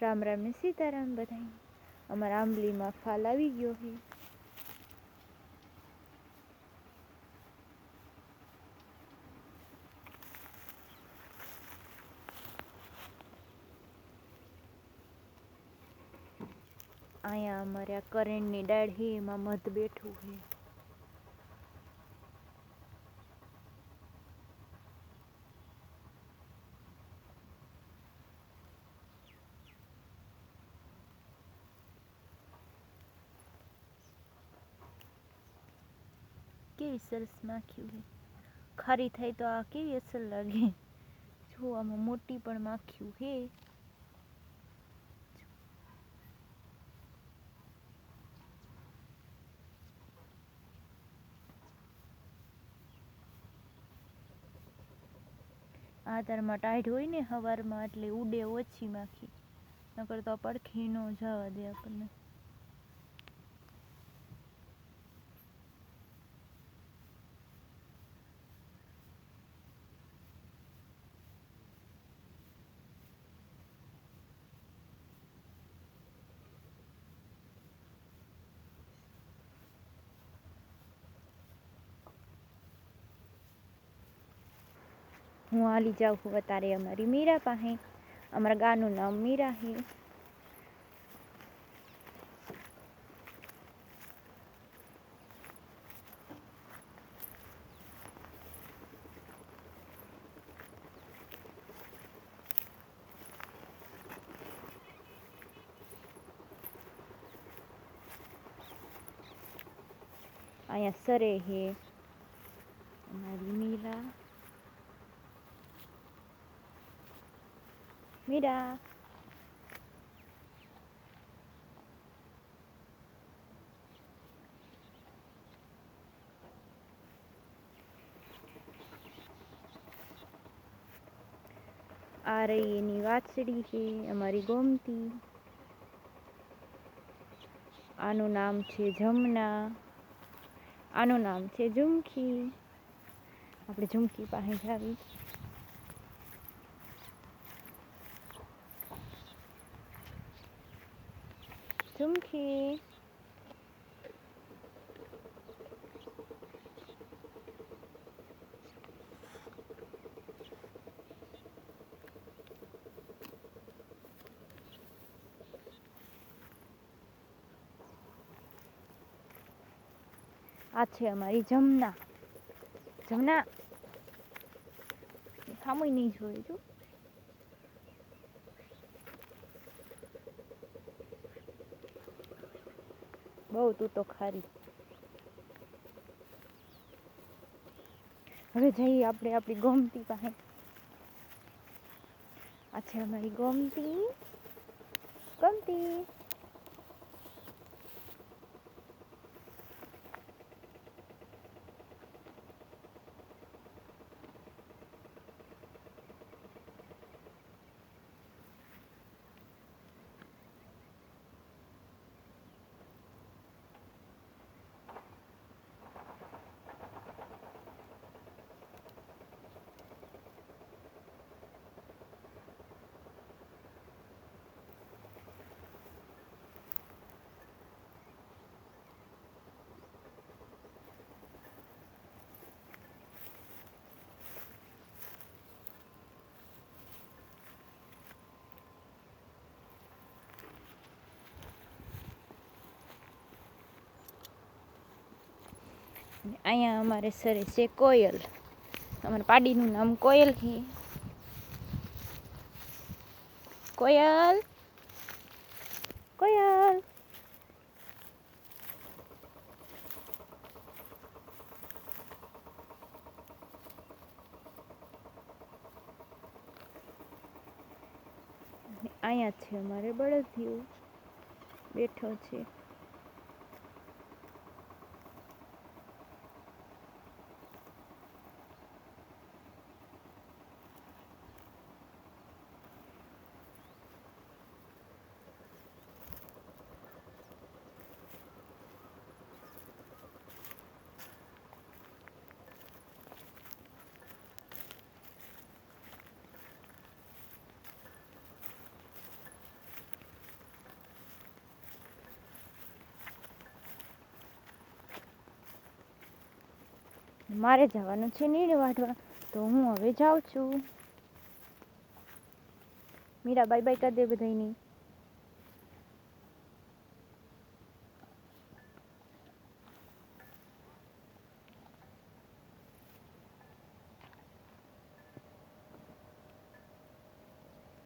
રામ રામ ને સીતારામ બધાય. અમારા આંબલીમાં ફાલ આવી ગયો છે અહીંયા અમારે આ કરણની છે એમાં મધ બેઠું છે કેવી સરસ માખી છે ખારી થાય તો આ કેવી અસર લાગે જો આમાં મોટી પણ માખ્યું હે આ તારમાં ટાઈટ હોય ને હવારમાં એટલે ઉડે ઓછી માખી નકર તો પડખી ન જવા દે આપણને હું હાલી જાઉં છું અત્યારે અમારી મીરા પાસે. અમારા ગાનું નામ મીરા છે. અહીંયા સરે છે અમારી મીરા મીરા આ રહી એની વાછડી છે, અમારી ગોમતી. આનું નામ છે જમના. આનું નામ છે ઝુમકી આપણે ઝુમકી પાસે જાવી. ઝુમકી આ છે અમારી જમના. જમના. સામુય નહીં જોયું છું બહુ તું તો ખારી. હવે જઈએ આપણે આપણી ગોમતી પાસે. આ અમારી ગોમતી ગમતી. અહીંયા અમારે સરે છે કોયલ. અમારા પાડીનું નામ કોયલ છે. કોયલ? કોયલ? અહીંયા છે અમારે બળદિયું. બેઠો છે. મારે જવાનું છે નીણ વાઢવા, તો હું હવે જાઉં છું. મીરા બાય બાય કરી દે બધાયની.